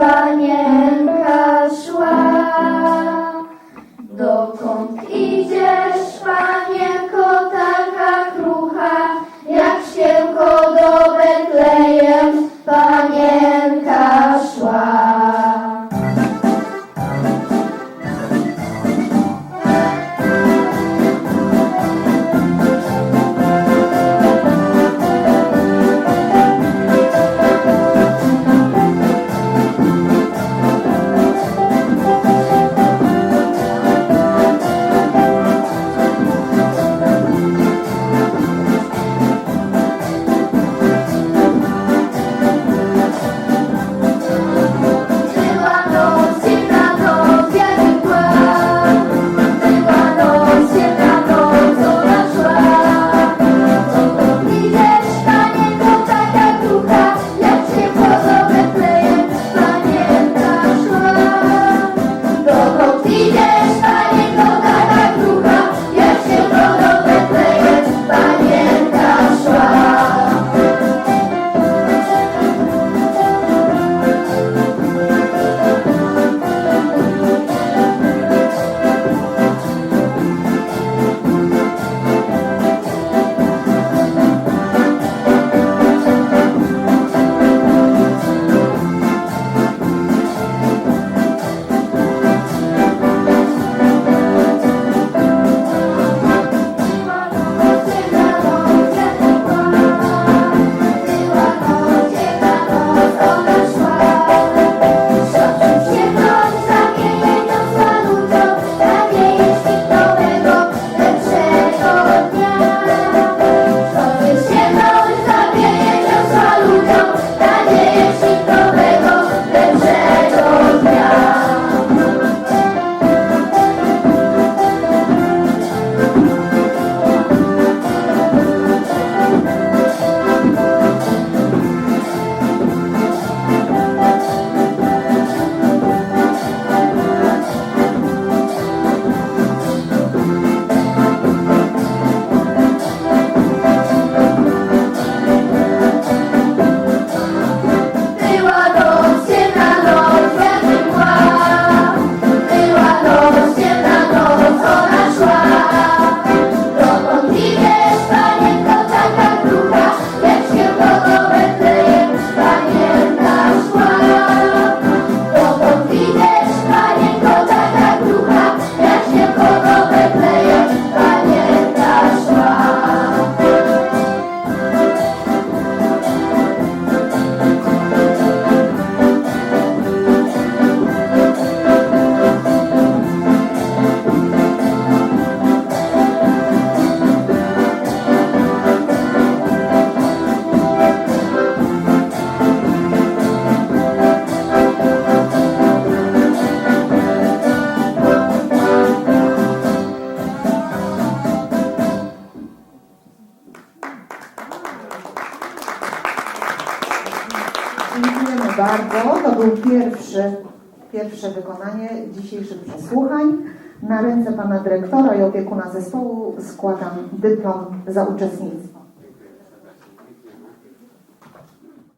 Bye. Bardzo. To był pierwszy, pierwsze wykonanie dzisiejszych przesłuchań. Na ręce pana dyrektora i opiekuna zespołu składam dyplom za uczestnictwo.